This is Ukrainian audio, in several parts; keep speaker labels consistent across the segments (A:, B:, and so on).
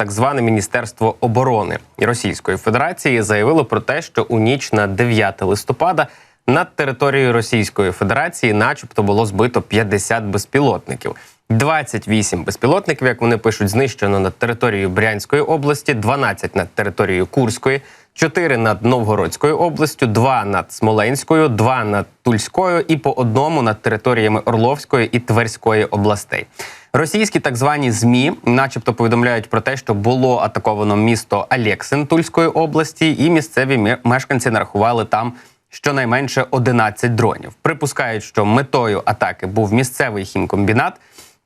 A: так зване Міністерство оборони Російської Федерації заявило про те, що у ніч на 9 листопада над територією Російської Федерації, начебто, було збито 50 безпілотників. 28 безпілотників, як вони пишуть, знищено над територією Брянської області, 12 над територією Курської, 4 над Новгородською областю, 2 над Смоленською, 2 над Тульською і по одному над територіями Орловської і Тверської областей. Російські так звані змі, начебто, повідомляють про те, що було атаковано місто Алєксин Тульської області, і місцеві мешканці нарахували там щонайменше 11 дронів. Припускають, що метою атаки був місцевий хімкомбінат.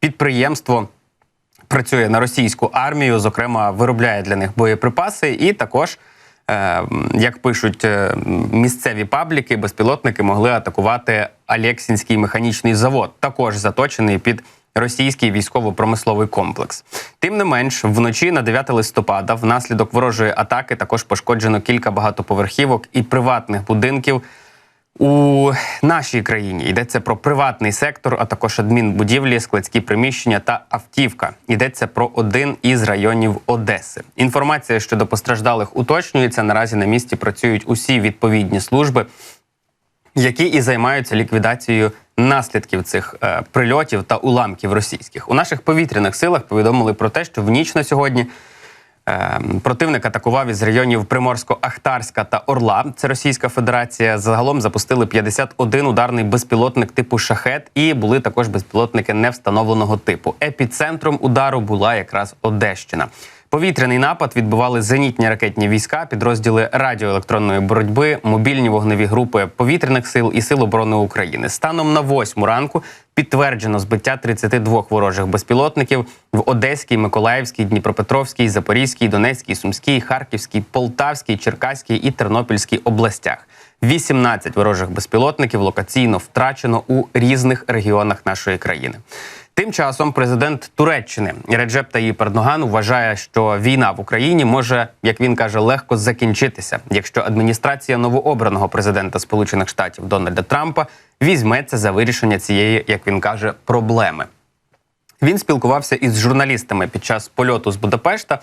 A: Підприємство працює на російську армію, зокрема, виробляє для них боєприпаси, і також, е, як пишуть е, місцеві пабліки, безпілотники могли атакувати Алєксінський механічний завод, також заточений під російський військово-промисловий комплекс. Тим не менш, вночі на 9 листопада, внаслідок ворожої атаки, також пошкоджено кілька багатоповерхівок і приватних будинків. У нашій країні йдеться про приватний сектор, а також адмінбудівлі, складські приміщення та автівка. Йдеться про один із районів Одеси. Інформація щодо постраждалих уточнюється. Наразі на місці працюють усі відповідні служби, які і займаються ліквідацією наслідків цих е, прильотів та уламків російських. У наших повітряних силах повідомили про те, що в ніч на сьогодні. Е, Противник атакував із районів Приморсько-Ахтарська та Орла. Це Російська Федерація. Загалом запустили 51 ударний безпілотник типу шахет, і були також безпілотники невстановленого типу. Епіцентром удару була якраз Одещина. Повітряний напад відбували зенітні ракетні війська, підрозділи радіоелектронної боротьби, мобільні вогневі групи повітряних сил і сил оборони України. Станом на восьму ранку підтверджено збиття 32 ворожих безпілотників в Одеській, Миколаївській, Дніпропетровській, Запорізькій, Донецькій, Сумській, Харківській, Полтавській, Черкаській і Тернопільській областях. 18 ворожих безпілотників локаційно втрачено у різних регіонах нашої країни. Тим часом президент Туреччини Реджеп Таїп Ердоган вважає, що війна в Україні може, як він каже, легко закінчитися, якщо адміністрація новообраного президента Сполучених Штатів Дональда Трампа візьметься за вирішення цієї, як він каже, проблеми. Він спілкувався із журналістами під час польоту з Будапешта.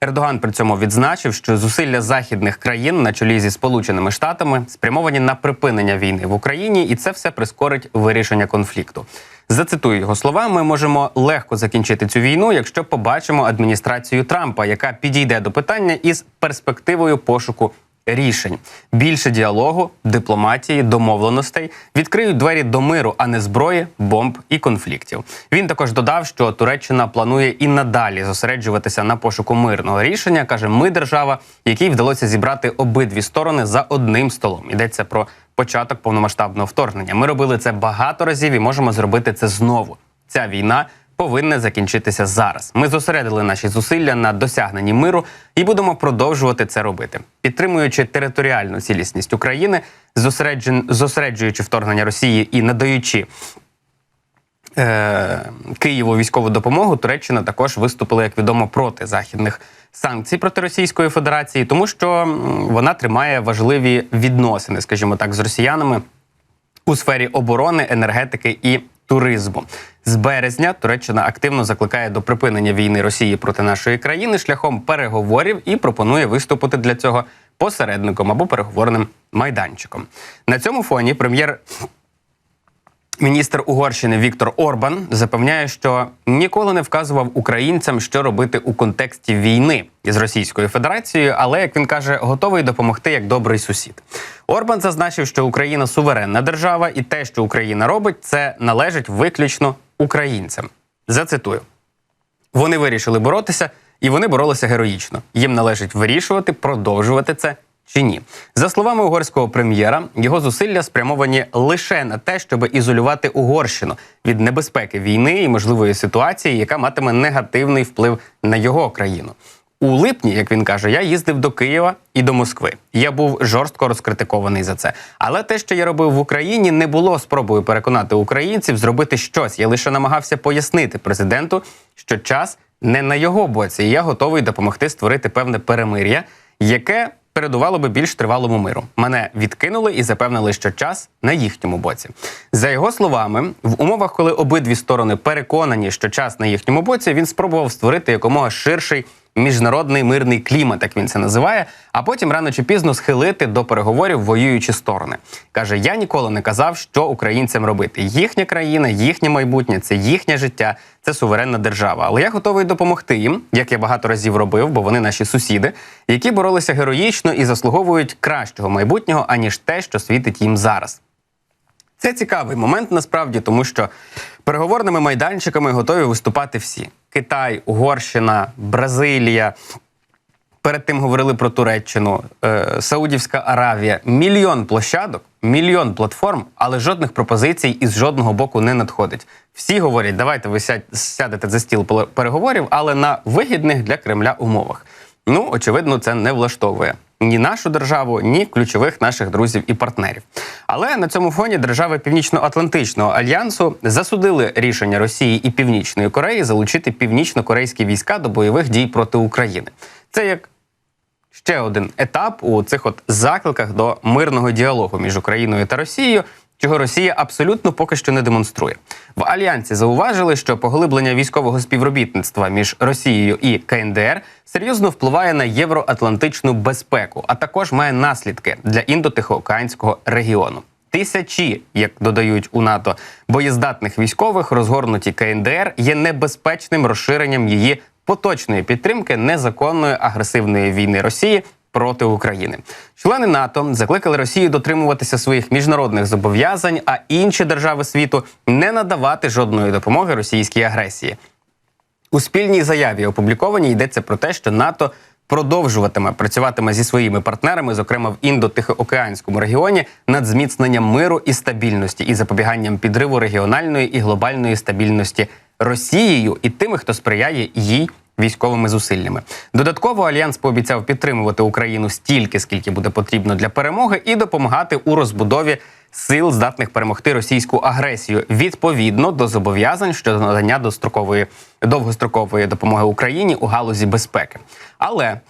A: Ердоган при цьому відзначив, що зусилля західних країн на чолі зі Сполученими Штатами спрямовані на припинення війни в Україні, і це все прискорить вирішення конфлікту. Зацитую його слова: ми можемо легко закінчити цю війну, якщо побачимо адміністрацію Трампа, яка підійде до питання із перспективою пошуку рішень, більше діалогу, дипломатії, домовленостей відкриють двері до миру, а не зброї, бомб і конфліктів. Він також додав, що Туреччина планує і надалі зосереджуватися на пошуку мирного рішення. каже, ми держава, якій вдалося зібрати обидві сторони за одним столом. Йдеться про початок повномасштабного вторгнення. Ми робили це багато разів і можемо зробити це знову. Ця війна повинна закінчитися зараз. Ми зосередили наші зусилля на досягненні миру і будемо продовжувати це робити, підтримуючи територіальну цілісність України, зосереджуючи вторгнення Росії і надаючи. Е, Києву військову допомогу Туреччина також виступила, як відомо, проти західних санкцій проти Російської Федерації, тому що вона тримає важливі відносини, скажімо так, з росіянами у сфері оборони, енергетики і туризму. З березня Туреччина активно закликає до припинення війни Росії проти нашої країни шляхом переговорів і пропонує виступити для цього посередником або переговорним майданчиком. На цьому фоні прем'єр Міністр Угорщини Віктор Орбан запевняє, що ніколи не вказував українцям, що робити у контексті війни із Російською Федерацією, але як він каже, готовий допомогти як добрий сусід. Орбан зазначив, що Україна суверенна держава, і те, що Україна робить, це належить виключно українцям. Зацитую: вони вирішили боротися, і вони боролися героїчно. Їм належить вирішувати, продовжувати це чи ні. За словами угорського прем'єра, його зусилля спрямовані лише на те, щоб ізолювати Угорщину від небезпеки війни і можливої ситуації, яка матиме негативний вплив на його країну. У липні, як він каже, я їздив до Києва і до Москви. Я був жорстко розкритикований за це. Але те, що я робив в Україні, не було спробою переконати українців зробити щось. Я лише намагався пояснити президенту, що час не на його боці, і я готовий допомогти створити певне перемир'я, яке передувало би більш тривалому миру. Мене відкинули і запевнили, що час на їхньому боці. За його словами, в умовах, коли обидві сторони переконані, що час на їхньому боці, він спробував створити якомога ширший міжнародний мирний клімат, як він це називає, а потім рано чи пізно схилити до переговорів воюючі сторони. каже: Я ніколи не казав, що українцям робити. Їхня країна, їхнє майбутнє, це їхнє життя, це суверенна держава. Але я готовий допомогти їм, як я багато разів робив, бо вони наші сусіди, які боролися героїчно і заслуговують кращого майбутнього, аніж те, що світить їм зараз. Це цікавий момент насправді, тому що переговорними майданчиками готові виступати всі: Китай, Угорщина, Бразилія. Перед тим говорили про Туреччину, е, Саудівська Аравія. Мільйон площадок, мільйон платформ, але жодних пропозицій із жодного боку не надходить. Всі говорять, давайте ви сядете за стіл переговорів, але на вигідних для Кремля умовах. Ну, очевидно, це не влаштовує ні нашу державу, ні ключових наших друзів і партнерів. Але на цьому фоні держави Північно-Атлантичного альянсу засудили рішення Росії і Північної Кореї залучити північно-корейські війська до бойових дій проти України. Це як ще один етап у цих от закликах до мирного діалогу між Україною та Росією, чого Росія абсолютно поки що не демонструє. В альянсі зауважили, що поглиблення військового співробітництва між Росією і КНДР серйозно впливає на євроатлантичну безпеку, а також має наслідки для індотихоокеанського регіону. Тисячі, як додають у НАТО, боєздатних військових, розгорнуті КНДР, є небезпечним розширенням її поточної підтримки незаконної агресивної війни Росії проти України. Члени НАТО закликали Росію дотримуватися своїх міжнародних зобов'язань, а інші держави світу не надавати жодної допомоги російській агресії. У спільній заяві опублікованій йдеться про те, що НАТО продовжуватиме працюватиме зі своїми партнерами, зокрема в індо-тихоокеанському регіоні, над зміцненням миру і стабільності і запобіганням підриву регіональної і глобальної стабільності Росією і тими, хто сприяє їй. Військовими зусиллями додатково альянс пообіцяв підтримувати Україну стільки, скільки буде потрібно для перемоги, і допомагати у розбудові сил, здатних перемогти російську агресію відповідно до зобов'язань щодо надання дострокової довгострокової допомоги Україні у галузі безпеки. Але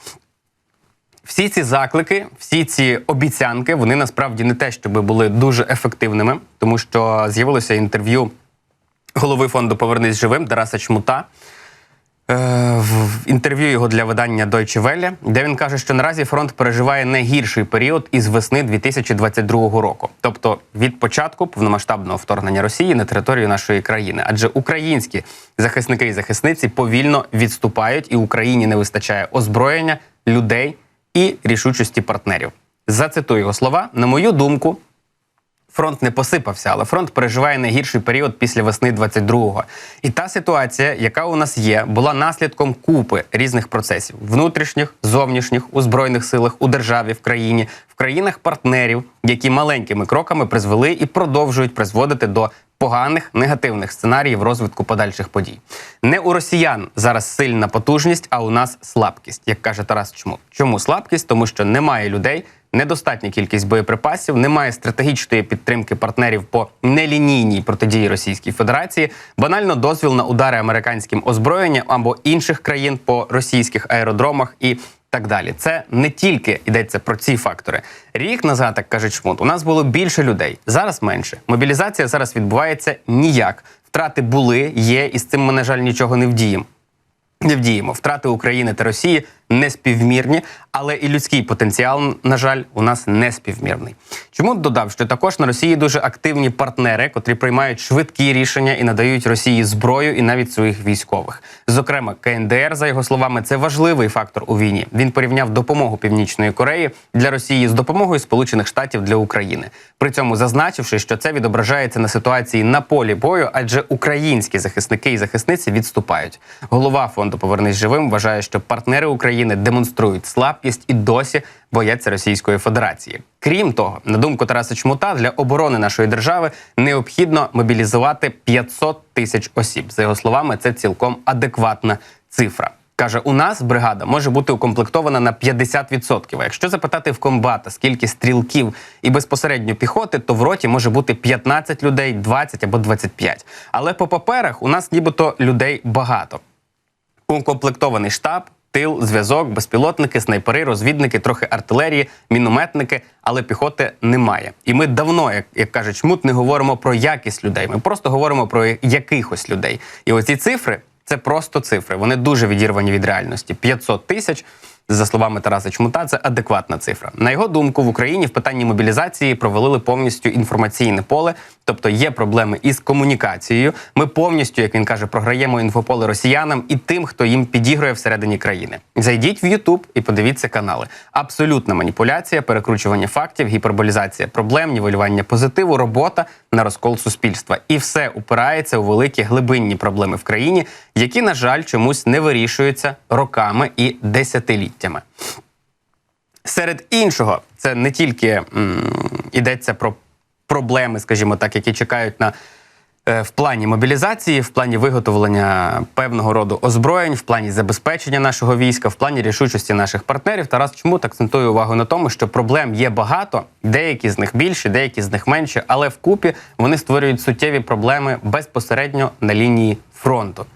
A: всі ці заклики, всі ці обіцянки, вони насправді не те, щоб були дуже ефективними, тому що з'явилося інтерв'ю голови фонду Повернись живим Тараса Чмута. Е, В інтерв'ю його для видання Deutsche Welle, де він каже, що наразі фронт переживає найгірший період із весни 2022 року, тобто від початку повномасштабного вторгнення Росії на територію нашої країни. Адже українські захисники і захисниці повільно відступають, і Україні не вистачає озброєння, людей і рішучості партнерів. Зацитую його слова. На мою думку, Фронт не посипався, але фронт переживає найгірший період після весни 22-го. І та ситуація, яка у нас є, була наслідком купи різних процесів: внутрішніх, зовнішніх, у збройних силах, у державі, в країні, в країнах партнерів, які маленькими кроками призвели і продовжують призводити до поганих негативних сценаріїв розвитку подальших подій. Не у росіян зараз сильна потужність, а у нас слабкість, як каже Тарас Чмут. Чому слабкість? Тому що немає людей. Недостатня кількість боєприпасів, немає стратегічної підтримки партнерів по нелінійній протидії Російській Федерації, банально дозвіл на удари американським озброєнням або інших країн по російських аеродромах і так далі. Це не тільки йдеться про ці фактори. Рік назад, як каже Чмут, у нас було більше людей, зараз менше. Мобілізація зараз відбувається ніяк. Втрати були, є, і з цим ми, на жаль, нічого не вдіємо. Не вдіємо. Втрати України та Росії не співмірні, але і людський потенціал, на жаль, у нас не співмірний. Чому додав, що також на Росії дуже активні партнери, котрі приймають швидкі рішення і надають Росії зброю і навіть своїх військових. Зокрема, КНДР, за його словами, це важливий фактор у війні. Він порівняв допомогу Північної Кореї для Росії з допомогою Сполучених Штатів для України. При цьому зазначивши, що це відображається на ситуації на полі бою, адже українські захисники і захисниці відступають. Голова фонду Повернись живим вважає, що партнери України демонструють слабкість і досі бояться Російської Федерації. Крім того, на думку Тараса Чмута, для оборони нашої держави необхідно мобілізувати 500 тисяч осіб. За його словами, це цілком адекватна цифра. Каже, у нас бригада може бути укомплектована на 50%. А якщо запитати в комбата, скільки стрілків і безпосередньо піхоти, то в роті може бути 15 людей, 20 або 25. Але по паперах у нас нібито людей багато. Укомплектований штаб, тил, зв'язок, безпілотники, снайпери, розвідники, трохи артилерії, мінометники, але піхоти немає. І ми давно, як, як каже Чмут, не говоримо про якість людей. Ми просто говоримо про якихось людей. І оці цифри це просто цифри. Вони дуже відірвані від реальності. 500 тисяч. За словами Тараса Чмута, це адекватна цифра. На його думку, в Україні в питанні мобілізації провалили повністю інформаційне поле, тобто є проблеми із комунікацією. Ми повністю, як він каже, програємо інфополе росіянам і тим, хто їм підігрує всередині країни. Зайдіть в Ютуб і подивіться канали. Абсолютна маніпуляція, перекручування фактів, гіперболізація проблем, нівелювання позитиву, робота на розкол суспільства. І все упирається у великі глибинні проблеми в країні, які, на жаль, чомусь не вирішуються роками і десятиліттями. Серед іншого, це не тільки йдеться про проблеми, скажімо так, які чекають на е, в плані мобілізації, в плані виготовлення певного роду озброєнь, в плані забезпечення нашого війська, в плані рішучості наших партнерів. Тарас Чмут акцентує увагу на тому, що проблем є багато, деякі з них більші, деякі з них менші, але вкупі вони створюють суттєві проблеми безпосередньо на лінії фронту.